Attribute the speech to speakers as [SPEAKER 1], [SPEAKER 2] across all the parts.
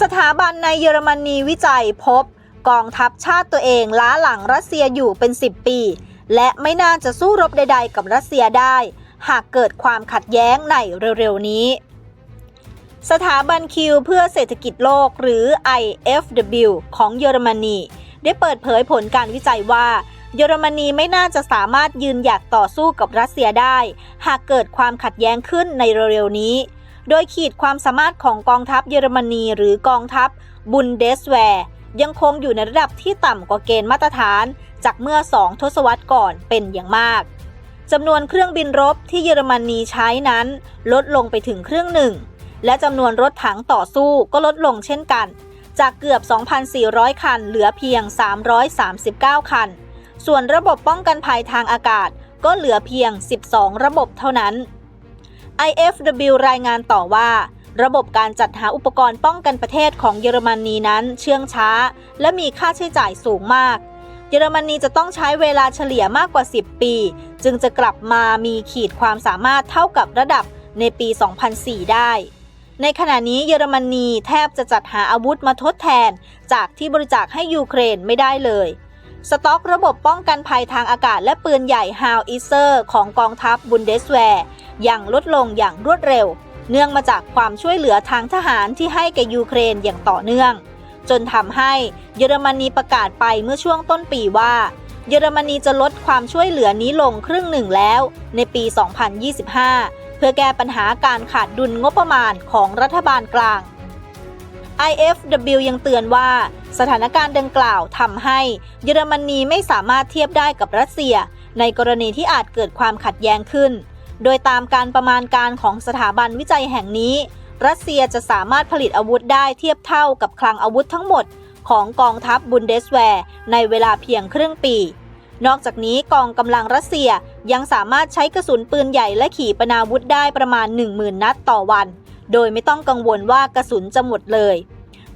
[SPEAKER 1] สถาบันในเยอรมนีวิจัยพบ กองทัพชาติตัวเองล้าหลังรัสเซียอยู่เป็น 10 ปี และไม่น่าจะสู้รบใด ๆ กับรัสเซียได้ หากเกิดความขัดแย้งในเร็วๆนี้ สถาบันคิวเพื่อเศรษฐกิจโลกหรือ IFW ของเยอรมนี ได้เปิดเผยผลการวิจัยว่าเยอรมนีไม่น่าจะสามารถยืนหยัดต่อสู้กับรัสเซียได้ หากเกิดความขัดแย้งขึ้นในเร็วๆนี้ โดยขีดความสามารถของกองทัพเยอรมนีหรือกองทัพบุนเดสแวร์ยังคงอยู่ในระดับที่ต่ำกว่าเกณฑ์มาตรฐาน จากเมื่อ 2 ทศวรรษก่อนเป็นอย่างมากจำนวนเครื่องบินรบที่เยอรมนีใช้นั้น ลดลงไปถึงเครื่องหนึ่ง และจำนวนรถถังต่อสู้ก็ลดลงเช่นกัน จากเกือบ 2,400 คัน เหลือเพียง 339 คัน ส่วนระบบป้องกันภัยทางอากาศก็เหลือเพียง 12 ระบบเท่านั้น IFW รายงานต่อว่า ระบบการจัดหาอุปกรณ์ป้องกันประเทศของเยอรมนีนั้นเชื่องช้า และมีค่าใช้จ่ายสูงมาก เยอรมนีจะต้องใช้เวลาเฉลี่ยมากกว่า 10 ปี จึงจะกลับมามีขีดความสามารถเท่ากับระดับในปี 2004 ได้ ในขณะนี้เยอรมนีแทบจะจัดหาอาวุธมาทดแทน จากที่บริจาคให้ยูเครนไม่ได้เลย สต็อกระบบป้องกันภัยทางอากาศและปืนใหญ่ฮาวอิเซอร์ของกองทัพบุนเดสแวร์ยังลดลงอย่างรวดเร็ว เนื่องมาจากความช่วยเหลือทางทหารที่ให้แก่ยูเครนอย่างต่อเนื่อง จนทำให้เยอรมนีประกาศไปเมื่อช่วงต้นปีว่า เยอรมนีจะลดความช่วยเหลือนี้ลงครึ่งหนึ่งแล้ว ในปี 2025 เพื่อแก้ปัญหาการขาดดุลงบประมาณของรัฐบาลกลาง IFW ยังเตือนว่า สถานการณ์ดังกล่าวทำให้เยอรมนีไม่สามารถเทียบได้กับรัสเซีย ในกรณีที่อาจเกิดความขัดแย้งขึ้น โดยตามการประมาณการของสถาบันวิจัยแห่งนี้ รัสเซียจะสามารถผลิตอาวุธได้เทียบเท่ากับคลังอาวุธทั้งหมด ของกองทัพบุนเดสแวร์ในเวลาเพียงครึ่งปี นอกจากนี้กองกำลังรัสเซียยังสามารถใช้กระสุนปืนใหญ่และขีปนาวุธได้ประมาณ 10,000 นัดต่อวัน โดยไม่ต้องกังวลว่ากระสุนจะหมดเลย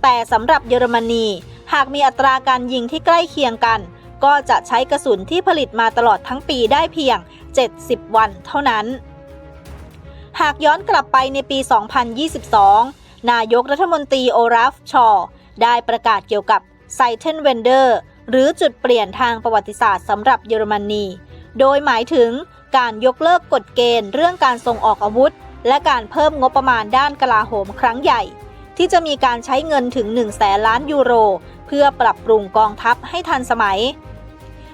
[SPEAKER 1] แต่สำหรับเยอรมนี หากมีอัตราการยิงที่ใกล้เคียงกัน ก็จะใช้กระสุนที่ผลิตมาตลอดทั้งปีได้เพียง 70 วันเท่านั้น หากย้อนกลับไปในปี 2022 นายกรัฐมนตรีโอราฟชอ ได้ประกาศเกี่ยวกับไซเทนเวนเดอร์หรือจุดเปลี่ยนทางประวัติศาสตร์สำหรับเยอรมนี โดยหมายถึงการยกเลิกกฎเกณฑ์เรื่องการส่งออกอาวุธ และการเพิ่มงบประมาณด้านกลาโหมครั้งใหญ่ ที่จะมีการใช้เงินถึง1แสนล้านยูโร เพื่อปรับปรุงกองทัพให้ทันสมัย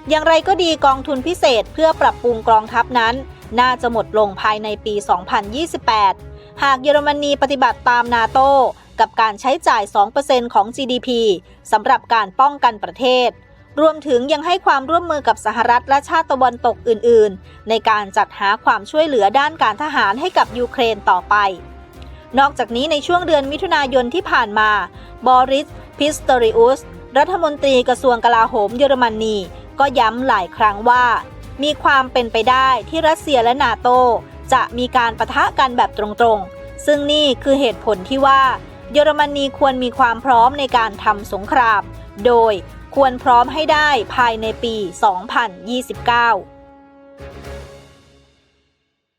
[SPEAKER 1] อย่างไรก็ดีกองทุนพิเศษเพื่อปรับปรุงกองทัพนั้น น่าจะหมดลงภายในปี 2028 หากเยอรมนีปฏิบัติตามนาโตกับการใช้จ่าย 2%ของ GDP สำหรับการป้องกันประเทศ รวมถึงยังให้ความร่วมมือกับสหรัฐและชาติตะวันตกอื่น ๆ ในการจัดหาความช่วยเหลือด้านการทหารให้กับยูเครนต่อไป นอกจากนี้ในช่วงเดือนมิถุนายนที่ผ่านมา บอริส พิสตอริอุส รัฐมนตรีกระทรวงกลาโหมเยอรมนี ก็ย้ำหลายครั้งว่า มีความเป็นไปได้ที่รัสเซียและนาโต จะมีการประทะกันแบบตรงๆ ซึ่งนี่คือเหตุผลที่ว่า เยอรมนีควรมีความพร้อมในการทำสงคราม โดยควรพร้อมให้ได้ภายในปี 2029